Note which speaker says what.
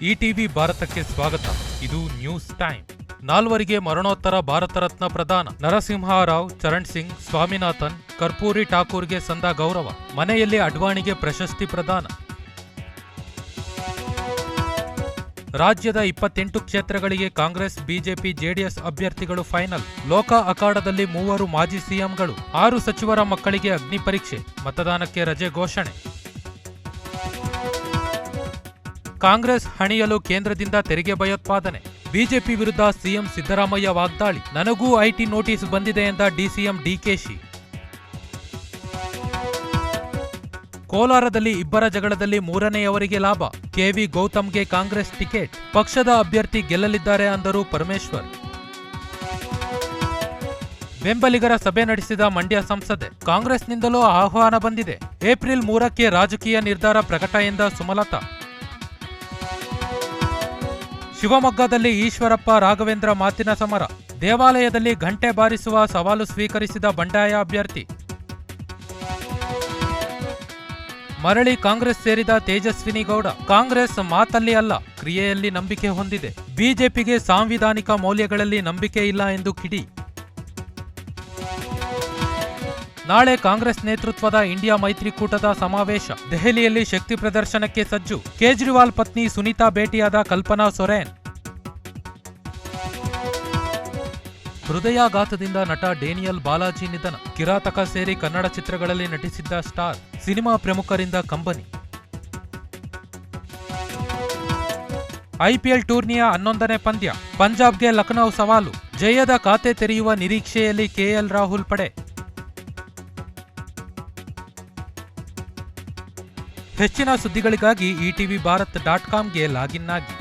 Speaker 1: ETV ಭಾರತಕ್ಕೆ ಸ್ವಾಗತ. ಇದು ನ್ಯೂಸ್ ಟೈಮ್. ನಾಲ್ವರಿಗೆ ಮರಣೋತ್ತರ ಭಾರತ ರತ್ನ ಪ್ರದಾನ. ನರಸಿಂಹರಾವ್, ಚರಣ್ ಸಿಂಗ್, ಸ್ವಾಮಿನಾಥನ್, ಕರ್ಪೂರಿ ಠಾಕೂರ್ಗೆ ಸಂದ ಗೌರವ. ಮನೆಯಲ್ಲಿ ಅಡ್ವಾಣಿಗೆ ಪ್ರಶಸ್ತಿ ಪ್ರದಾನ. ರಾಜ್ಯದ ಇಪ್ಪತ್ತೆಂಟು ಕ್ಷೇತ್ರಗಳಿಗೆ ಕಾಂಗ್ರೆಸ್, ಬಿಜೆಪಿ, ಜೆಡಿಎಸ್ ಅಭ್ಯರ್ಥಿಗಳು ಫೈನಲ್. ಲೋಕ ಅಖಾಡದಲ್ಲಿ ಮೂವರು ಮಾಜಿ ಸಿಎಂಗಳು. ಆರು ಸಚಿವರ ಮಕ್ಕಳಿಗೆ ಅಗ್ನಿ ಪರೀಕ್ಷೆ ಮತದಾನಕ್ಕೆ ರಜೆ ಘೋಷಣೆ. ಕಾಂಗ್ರೆಸ್ ಹಣಿಯಲು ಕೇಂದ್ರದಿಂದ ತೆರಿಗೆ ಭಯೋತ್ಪಾದನೆ. ಬಿಜೆಪಿ ವಿರುದ್ಧ ಸಿಎಂ ಸಿದ್ದರಾಮಯ್ಯ ವಾಗ್ದಾಳಿ. ನನಗೂ ಐಟಿ ನೋಟಿಸ್ ಬಂದಿದೆ ಎಂದ ಡಿಸಿಎಂ ಡಿಕೆಶಿ. ಕೋಲಾರದಲ್ಲಿ ಇಬ್ಬರ ಜಗಳದಲ್ಲಿ ಮೂರನೆಯವರಿಗೆ ಲಾಭ. ಕೆವಿ ಗೌತಮ್ಗೆ ಕಾಂಗ್ರೆಸ್ ಟಿಕೆಟ್. ಪಕ್ಷದ ಅಭ್ಯರ್ಥಿ ಗೆಲ್ಲಲಿದ್ದಾರೆ ಅಂದರು ಪರಮೇಶ್ವರ್. ಬೆಂಬಲಿಗರ ಸಭೆ ನಡೆಸಿದ ಮಂಡ್ಯ ಸಂಸದೆ. ಕಾಂಗ್ರೆಸ್ನಿಂದಲೂ ಆಹ್ವಾನ ಬಂದಿದೆ. ಏಪ್ರಿಲ್ ಮೂರಕ್ಕೆ ರಾಜಕೀಯ ನಿರ್ಧಾರ ಪ್ರಕಟ ಎಂದ ಸುಮಲತಾ. ಶಿವಮೊಗ್ಗದಲ್ಲಿ ಈಶ್ವರಪ್ಪ ರಾಘವೇಂದ್ರ ಮಾತಿನ ಸಮರ. ದೇವಾಲಯದಲ್ಲಿ ಘಂಟೆ ಬಾರಿಸುವ ಸವಾಲು ಸ್ವೀಕರಿಸಿದ ಬಂಡಾಯ ಅಭ್ಯರ್ಥಿ. ಮರಳಿ ಕಾಂಗ್ರೆಸ್ ಸೇರಿದ ತೇಜಸ್ವಿನಿ ಗೌಡ. ಕಾಂಗ್ರೆಸ್ ಮಾತಲ್ಲಿ ಅಲ್ಲ, ಕ್ರಿಯೆಯಲ್ಲಿ ನಂಬಿಕೆ ಹೊಂದಿದೆ. ಬಿಜೆಪಿಗೆ ಸಾಂವಿಧಾನಿಕ ಮೌಲ್ಯಗಳಲ್ಲಿ ನಂಬಿಕೆ ಇಲ್ಲ ಎಂದು ಕಿಡಿ. ನಾಳೆ ಕಾಂಗ್ರೆಸ್ ನೇತೃತ್ವದ ಇಂಡಿಯಾ ಮೈತ್ರಿಕೂಟದ ಸಮಾವೇಶ. ದೆಹಲಿಯಲ್ಲಿ ಶಕ್ತಿ ಪ್ರದರ್ಶನಕ್ಕೆ ಸಜ್ಜು. ಕೇಜ್ರಿವಾಲ್ ಪತ್ನಿ ಸುನೀತಾ ಭೇಟಿಯಾದ ಕಲ್ಪನಾ ಸೊರೇನ್. ಹೃದಯಾಘಾತದಿಂದ ನಟ ಡೇನಿಯಲ್ ಬಾಲಾಜಿ ನಿಧನ. ಕಿರಾತಕ ಸೇರಿ ಕನ್ನಡ ಚಿತ್ರಗಳಲ್ಲಿ ನಟಿಸಿದ್ದ ಸ್ಟಾರ್, ಸಿನಿಮಾ ಪ್ರಮುಖರಿಂದ ಕಂಬನಿ. ಐಪಿಎಲ್ ಟೂರ್ನಿಯ ಹನ್ನೊಂದನೇ ಪಂದ್ಯ. ಪಂಜಾಬ್ಗೆ ಲಖನೌ ಸವಾಲು. ಜಯದ ಖಾತೆ ತೆರೆಯುವ ನಿರೀಕ್ಷೆಯಲ್ಲಿ ಕೆಎಲ್ ರಾಹುಲ್ ಪಡೆ. ಹೆಚ್ಚಿನ ಸುದ್ದಿಗಳಿಗಾಗಿ ಇಟಿವಿ ಭಾರತ್ ಡಾಟ್ ಕಾಮ್ಗೆ ಲಾಗಿನ್ ಆಗಿ.